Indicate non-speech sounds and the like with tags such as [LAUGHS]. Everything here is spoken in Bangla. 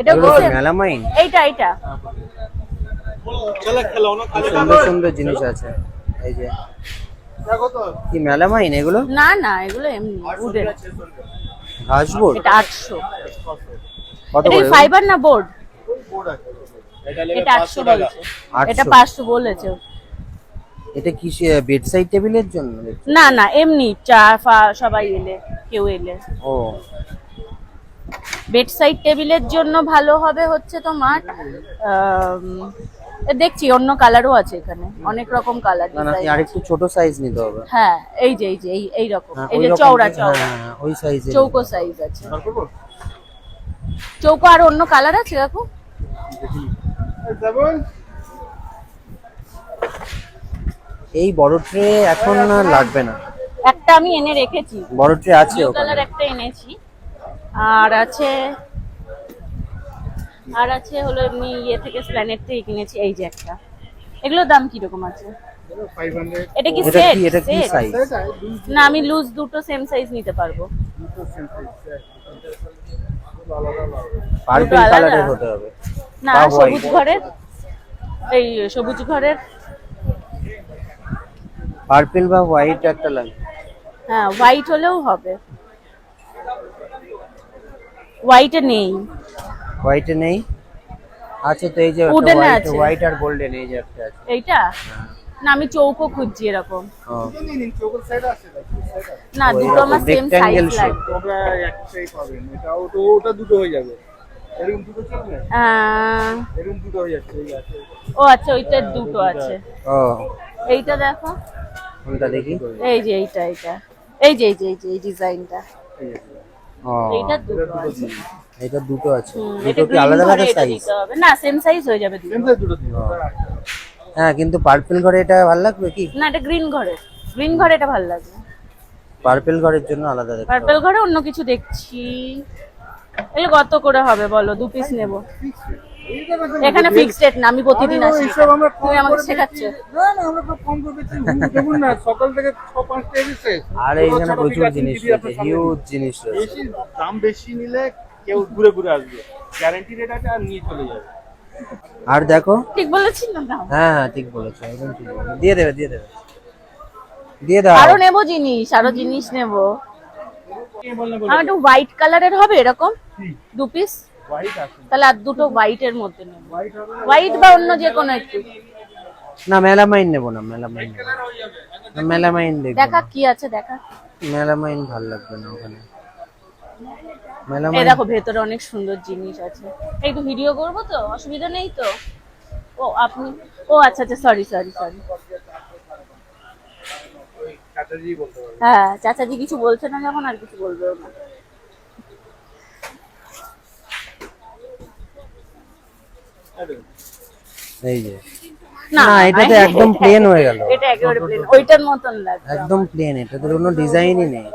এটা মেলামাইন? এইটা এইটা। সুন্দর সুন্দর জিনিস আছে। এই যে কি মেলামাইন এগুলো? না না এগুলো এমনি উডেন। ঘাসবোর্ড এটা আটশো। কত করে ফাইবার না বোর্ড এটা আটশো বলছে। এটা 800 পাঁচশো বলেছে। এটা কি বেড সাইড টেবিলের জন্য? না না এমনি চা ফা সবাই এলে কেউ এলে। ও। বেড সাইড টেবিলের জন্য ভালো হবে হচ্ছে তোমার দেখছি অন্য কালারও আছে এখানে অনেক রকম কালার আর একটু ছোট সাইজ নিতে হবে। হ্যাঁ এই যে এই যে এই এই রকম হ্যাঁ, এই যে চওড়া চওড়া হ্যাঁ, হ্যাঁ, ওই সাইজের চৌকো সাইজ আছে। চৌকো আর অন্য কালার আছে দেখো এই বড় ট্রে এখন আর লাগবে না। একটা আমি এনে রেখেছি। বড় ট্রে আছে ওখানে। কালার একটা এনেছি। আর আছে আর আছে হলো এমনি ইয়ে থেকে স্প্ল্যানেট থেকে কিনেছি এই যে একটা। এগুলোর দাম কীরকম আছে? এটা কি সেট এটা কি সাইজ না আমি লুজ দুটো সেম সাইজ নিতে পারব। পার্পল আলাদা? কালারের হতে হবে। না সবুজ ঘরের। এই সবুজ ঘরের। পার্পল বা হোয়াইট একটা লাগে। হ্যাঁ হোয়াইট হলেও হবে। হোয়াইটে নেই। হোয়াইটে নেই? আছে তো এই যে হোয়াইট আছে। হোয়াইট আর গোল্ডেন এই যে একটা আছে। এইটা? না আমি চৌকো খুঁজছি এরকম। না দুটো আমার সেম সাইজ লাগবে। ওটা একটাই পাবেন এটা ওটা ওটা দুটো হয়ে যাবে। এরকম দুটো আহ, এরকম দুটো হয়ে যাচ্ছে এই আছে। ও আচ্ছা ওইটার দুটো আছে। ও। এইটা দেখো। কোনটা দেখি? এই যে এইটা এইটা। এই যে এই যে এই যে এই ডিজাইনটা। এইটা দুটো আছে। এটা দুটো আছে। দুটো কি আলাদা আলাদা সাইজ হবে। না সেম সাইজ হয়ে যাবে দুটো। সেমসাই দুটো হ্যাঁ কিন্তু পার্পল ঘরে এটা ভালো লাগবে কি? না এটা গ্রিন ঘরে। গ্রিন ঘরে এটা ভালো লাগবে। পার্পল ঘরের জন্য আলাদা দেখতে পার্পল ঘরে অন্য কিছু দেখছি। এগুলো কত করে হবে বলো? দু পিস নেব। এখানে ফিক্সড রেট না আমি প্রতিদিন আসি। আমরা তুমি আমাকে শেখাচ্ছ। না না আমরা তো কম করে দেখুন না সকাল থেকে ছ পাঁচটা এসেছে। আর এইখানে প্রচুর জিনিস রয়েছে হিউজ জিনিস বেশি দাম বেশি নিলে কেউ ঘুরে ঘুরে আসবে। গ্যারান্টি রেট আছে আর নিয়ে চলে যাবে। আর দেখো? ঠিক বলেছি না হ্যাঁ হ্যাঁ ঠিক বলেছ একদম ঠিক দিয়ে দেবে দিয়ে দেবে। দিয়ে দাও। আরও নেব জিনিস আরও জিনিস নেব। আমার একটু হোয়াইট কালারের হবে এরকম? দু পিস আছে তাহলে আর দুটো হোয়াইটের মধ্যে নেব। হোয়াইট বা অন্য যে কোনো একটু। না মেলামাইন নেব না মেলামাইন নেব। না, মেলামাইন দেখব। দেখা কি আছে দেখা। মেলামাইন ভালো লাগবে না ওখানে। মেলামাইন দেখো ভেতরে অনেক সুন্দর জিনিস আছে। একটু ভিডিও করব তো? অসুবিধা নেই তো? ও আপনি ও আচ্ছা আচ্ছা সরি সরি সরি হ্যাঁ চাচাজি কিছু বলছে না যখন আর কিছু বলবেও না। এই যে। না এটা তো একদম [LAUGHS] প্লেন হয়ে গেল। এটা একেবারে প্লেন ওইটার মতন লাগে একদম প্লেন এটা তো কোনো ডিজাইনই নেই।